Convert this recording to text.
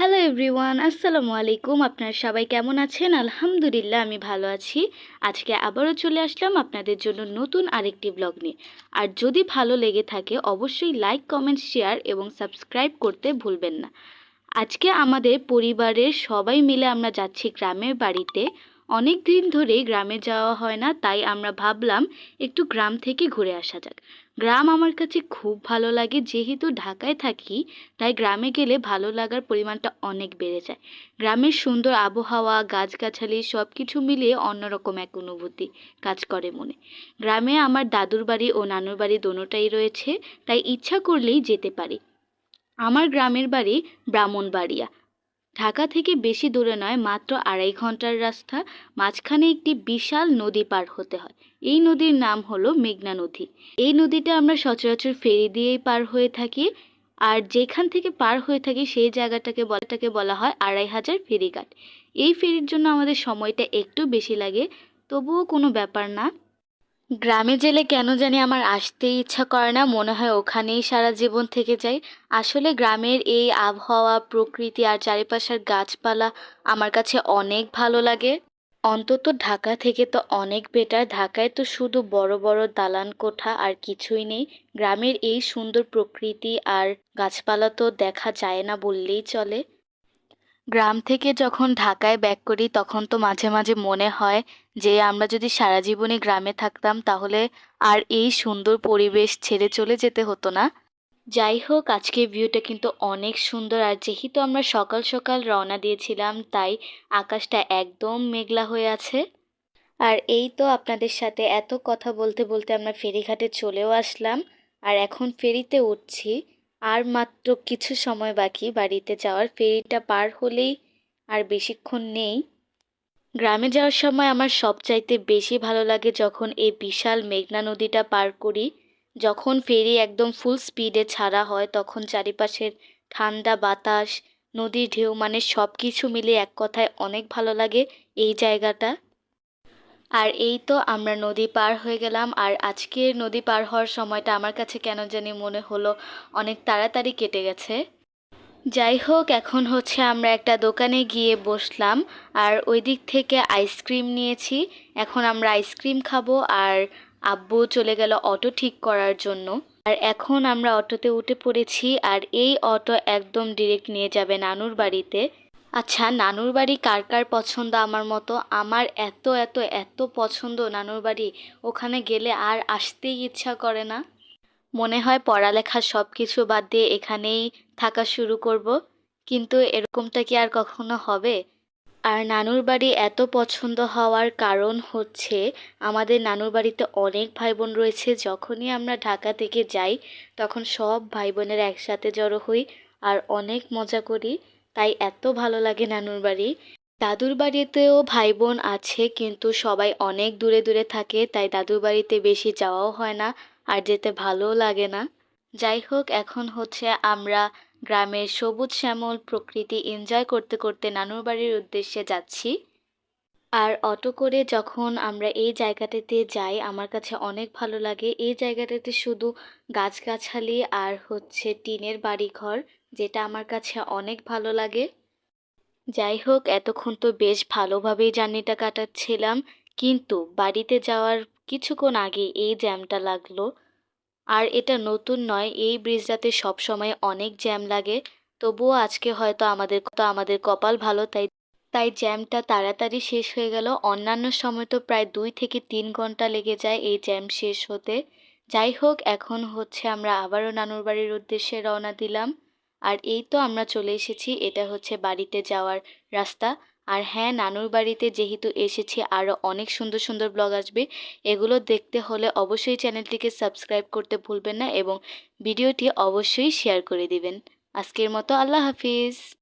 Hello everyone আসসালামু আলাইকুম আপনার সবাই কেমন আছেন? আলহামদুলিল্লাহ, আমি ভালো আছি। আজকে আবারও চলে আসলাম আপনাদের জন্য নতুন আরেকটি ব্লগ নিয়ে। আর যদি ভালো লেগে থাকে, অবশ্যই লাইক কমেন্ট শেয়ার এবং সাবস্ক্রাইব করতে ভুলবেন না। আজকে আমাদের পরিবারের সবাই মিলে আমরা যাচ্ছি গ্রামের বাড়িতে। অনেক দিন ধরেই গ্রামে যাওয়া হয় না, তাই আমরা ভাবলাম একটু গ্রাম থেকে ঘুরে আসা যাক। গ্রাম আমার কাছে খুব ভালো লাগে, যেহেতু ঢাকায় থাকি, তাই গ্রামে গেলে ভালো লাগার পরিমাণটা অনেক বেড়ে যায়। গ্রামের সুন্দর আবহাওয়া, গাছগাছালি সব কিছু মিলিয়ে অন্যরকম এক অনুভূতি কাজ করে মনে। গ্রামে আমার দাদুর বাড়ি ও নানুর বাড়ি দোনোটাই রয়েছে, তাই ইচ্ছা করলেই যেতে পারি। আমার গ্রামের বাড়ি ব্রাহ্মণবাড়িয়া। ঢাকা থেকে বেশি দূরে নয়, মাত্র আড়াই ঘণ্টার রাস্তা। মাঝখানে একটি বিশাল নদী পার হতে হয়। এই নদীর নাম হলো মেঘনা নদী। এই নদীটা আমরা সচরাচর ফেরি দিয়েই পার হয়ে থাকি। আর যেখান থেকে পার হয়ে থাকি, সেই জায়গাটাকে বলাটাকে বলা হয় আড়াই হাজার ফেরিঘাট। এই ফেরির জন্য আমাদের সময়টা একটু বেশি লাগে, তবুও কোনো ব্যাপার না। গ্রামে জেলে কেন জানি আমার আসতেই ইচ্ছা করে না, মনে হয় ওখানেই সারা জীবন থেকে যাই। আসলে গ্রামের এই আবহাওয়া, প্রকৃতি আর চারিপাশের গাছপালা আমার কাছে অনেক ভালো লাগে। অন্তত ঢাকা থেকে তো অনেক বেটার ঢাকায় তো শুধু বড় বড় দালান কোঠা আর কিছুই নেই। গ্রামের এই সুন্দর প্রকৃতি আর গাছপালা তো দেখা যায় না বললেই চলে। গ্রাম থেকে যখন ঢাকায় ব্যাক করি, তখন তো মাঝে মাঝে মনে হয় যে, আমরা যদি সারা জীবনে গ্রামে থাকতাম, তাহলে আর এই সুন্দর পরিবেশ ছেড়ে চলে যেতে হতো না। যাই হোক, আজকের ভিউটা কিন্তু অনেক সুন্দর। আর যেহেতু আমরা সকাল সকাল রওনা দিয়েছিলাম, তাই আকাশটা একদম মেঘলা হয়ে আছে। আর এই তো আপনাদের সাথে এত কথা বলতে বলতে আমরা ফেরিঘাটে চলেও আসলাম। আর এখন ফেরিতে উঠছি। আর মাত্র কিছু সময় বাকি বাড়িতে যাওয়ার ফেরিটা পার হলেই আর বেশিক্ষণ নেই। গ্রামে যাওয়ার সময় আমার সবচাইতে বেশি ভালো লাগে যখন এই বিশাল মেঘনা নদীটা পার করি। যখন ফেরি একদম ফুল স্পিডে ছাড়া হয়, তখন চারিপাশের ঠান্ডা বাতাস, নদীর ঢেউ মানে সব কিছু মিলে এক কথায় অনেক ভালো লাগে এই জায়গাটা। আর এই তো আমরা নদী পার হয়ে গেলাম। আর আজকের নদী পার হওয়ার সময়টা আমার কাছে কেন জানি মনে হলো অনেক তাড়াতাড়ি কেটে গেছে। যাই হোক, এখন হচ্ছে আমরা একটা দোকানে গিয়ে বসলাম। আর ওই দিক থেকে আইসক্রিম নিয়েছি। এখন আমরা আইসক্রিম খাব আর আব্বু চলে গেল অটো ঠিক করার জন্য। আর এখন আমরা অটোতে উঠে পড়েছি। আর এই অটো একদম ডিরেক্ট নিয়ে যাবে নানুর বাড়িতে। আচ্ছা নানুর বাড়ি কার কার পছন্দ? আমার মতো আমার এত এত এত পছন্দ নানুর বাড়ি। ওখানে গেলে আর আসতেই ইচ্ছা করে না। মনে হয় পড়ালেখা সব কিছু বাদ দিয়ে এখানেই থাকা শুরু করব। কিন্তু এরকমটা কি আর কখনো হবে? আর নানুর বাড়ি এত পছন্দ হওয়ার কারণ হচ্ছে আমাদের নানুর বাড়িতে অনেক ভাই বোন রয়েছে। যখনই আমরা ঢাকা থেকে যাই, তখন সব ভাই বোনের একসাথে জড়ো হই আর অনেক মজা করি। তাই এত ভালো লাগে নানুর বাড়ি। দাদুর বাড়িতেও ভাই বোন আছে, কিন্তু সবাই অনেক দূরে দূরে থাকে, তাই দাদুর বাড়িতে বেশি যাওয়াও হয় না আর যেতে ভালোও লাগে না। যাই হোক, এখন হচ্ছে আমরা গ্রামের সবুজ শ্যামল প্রকৃতি এনজয় করতে করতে নানুর বাড়ির উদ্দেশ্যে যাচ্ছি। আর অটো করে যখন আমরা এই জায়গাটাতে যাই, আমার কাছে অনেক ভালো লাগে। এই জায়গাটাতে শুধু গাছগাছালি আর হচ্ছে টিনের বাড়িঘর। যেটা আমার কাছে অনেক ভালো লাগে। যাই হোক এতক্ষণ তো বেশ ভালোভাবেই জার্নিটা কাটাচ্ছিলাম, কিন্তু বাড়িতে যাওয়ার কিছুক্ষণ আগে এই জ্যামটা লাগল। আর এটা নতুন নয়, এই ব্রিজটাতে সবসময় অনেক জ্যাম লাগে, তবুও আজকে হয়তো আমাদের তো আমাদের কপাল ভালো, তাই তাই জ্যামটা তাড়াতাড়ি শেষ হয়ে গেল। অন্যান্য সময় তো প্রায় দুই থেকে তিন ঘণ্টা লেগে যায় এই জ্যাম শেষ হতে। যাই হোক এখন হচ্ছে আমরা আবারও নানুর বাড়ির উদ্দেশ্যে রওনা দিলাম। আর এই তো আমরা চলে এসেছি, এটা হচ্ছে বাড়িতে যাওয়ার রাস্তা। আর হ্যাঁ নানুর বাড়িতে যেহেতু এসেছি আরও অনেক সুন্দর সুন্দর ব্লগ আসবে। এগুলো দেখতে হলে অবশ্যই চ্যানেলটিকে সাবস্ক্রাইব করতে ভুলবেন না এবং ভিডিওটি অবশ্যই শেয়ার করে দিবেন। আজকের মতো আল্লাহ হাফিজ।